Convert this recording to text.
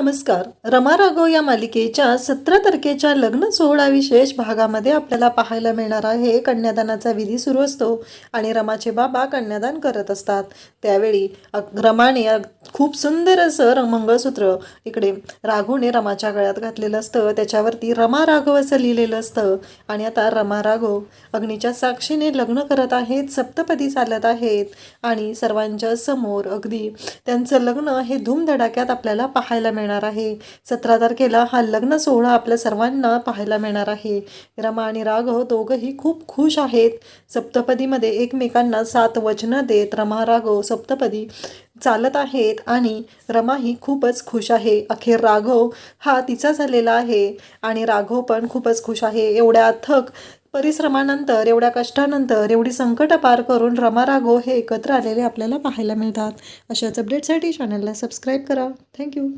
नमस्कार. रमा राघव या मालिकेच्या सतरा तारखेच्या लग्न सोहळा विशेष भागामध्ये आपल्याला पाहायला मिळणार आहे. कन्यादानाचा विधी सुरू असतो आणि रमाचे बाबा कन्यादान करत असतात. त्यावेळी अग- रमाने खूप सुंदर असं मंगळसूत्र इकडे राघवने रमाच्या गळ्यात घातलेलं असतं. त्याच्यावरती रमा राघव असं लिहिलेलं असतं. आणि आता रमा राघव अग्नीच्या साक्षीने लग्न करत आहेत. सप्तपदी चालत आहेत. आणि सर्वांच्या समोर अगदी त्यांचं लग्न हे धूमधडाक्यात आपल्याला पाहायला मिळणार मिळणार आहे. सतरा तारखेला हा लग्न सोहळा आपल्या सर्वांना पाहायला मिळणार आहे. रमा आणि राघव दोघंही खूप खुश आहेत. सप्तपदीमध्ये एकमेकांना सात वचनं देत रमा राघव सप्तपदी चालत आहेत आणि रमा ही खूपच खुश आहे. अखेर राघव हा तिचा झालेला आहे आणि राघव पण खूपच खुश आहे. एवढ्या अथक परिश्रमानंतर एवढ्या कष्टानंतर एवढी संकट पार करून रमा राघव हे एकत्र आलेले आपल्याला पाहायला मिळतात. अशाच अपडेटसाठी चॅनलला सबस्क्राईब करा. थँक्यू